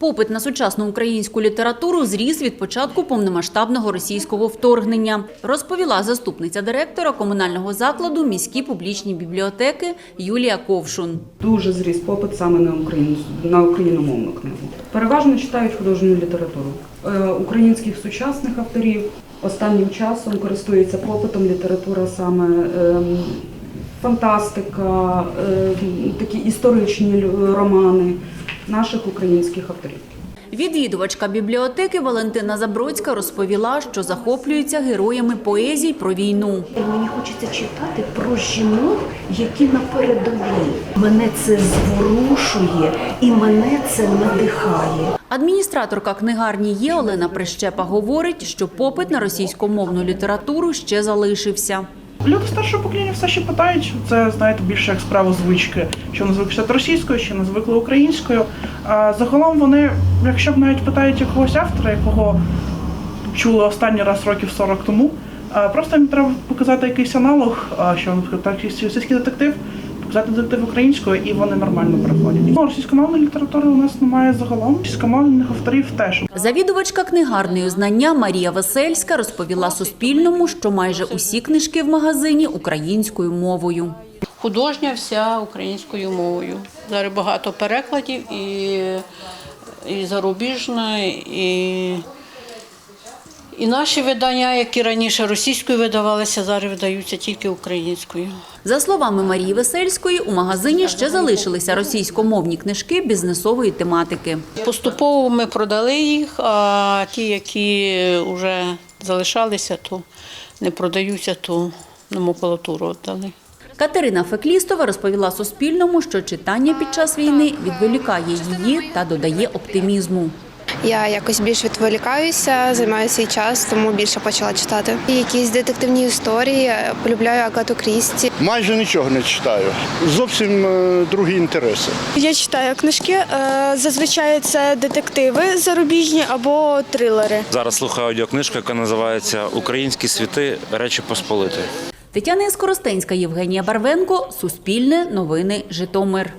Попит на сучасну українську літературу зріс від початку повномасштабного російського вторгнення, розповіла заступниця директора комунального закладу міські публічні бібліотеки Юлія Ковшун. Дуже зріс попит саме на Україну на україномовну книгу. Переважно читають художню літературу Е, українських сучасних авторів. Останнім часом користується попитом література саме ем, фантастика, ем, такі історичні романи наших українських авторів. Відвідувачка бібліотеки Валентина Забродська розповіла, що захоплюється героями поезій про війну. Мені хочеться читати про жінок, які на передовій. Мене це зворушує і мене це надихає. Адміністраторка книгарні є Олена Прищепа говорить, що попит на російськомовну літературу ще залишився. Люди старшого покоління все ще питають, це знаєте більше як справа звички, що вони звикли російською, що не звикли українською. А загалом вони, якщо б навіть питають якогось автора, якого чули останній раз років 40 тому, просто їм треба показати якийсь аналог, що наприклад, російський детектив, показати детектив українською, і вони нормально приходять. Ну, російськомовної літератури у нас немає загалом. Російськомовних авторів теж. Завідувачка книгарної знання Марія Весельська розповіла Суспільному, що майже усі книжки в магазині українською мовою. Художня вся українською мовою. Зараз багато перекладів і, і зарубіжна, і, і наші видання, які раніше російською видавалися, зараз видаються тільки українською. За словами Марії Весельської, у магазині ще залишилися російськомовні книжки бізнесової тематики. Поступово ми продали їх, а ті, які вже залишалися, то не продаються, то на макулатуру віддали. Катерина Феклістова розповіла Суспільному, що читання під час війни відволікає її та додає оптимізму. Я якось більш відволікаюся, займаю свій час, тому більше почала читати. І якісь детективні історії. Полюбляю Агату Крісті. Майже нічого не читаю. Зовсім е, другі інтереси. Я читаю книжки. е, Зазвичай це детективи зарубіжні або трилери. Зараз слухаю аудіокнижку, яка називається Українські світи Речі Посполити. Тетяна Скоростенська, Євгенія Барвенко, Суспільне, Новини, Житомир.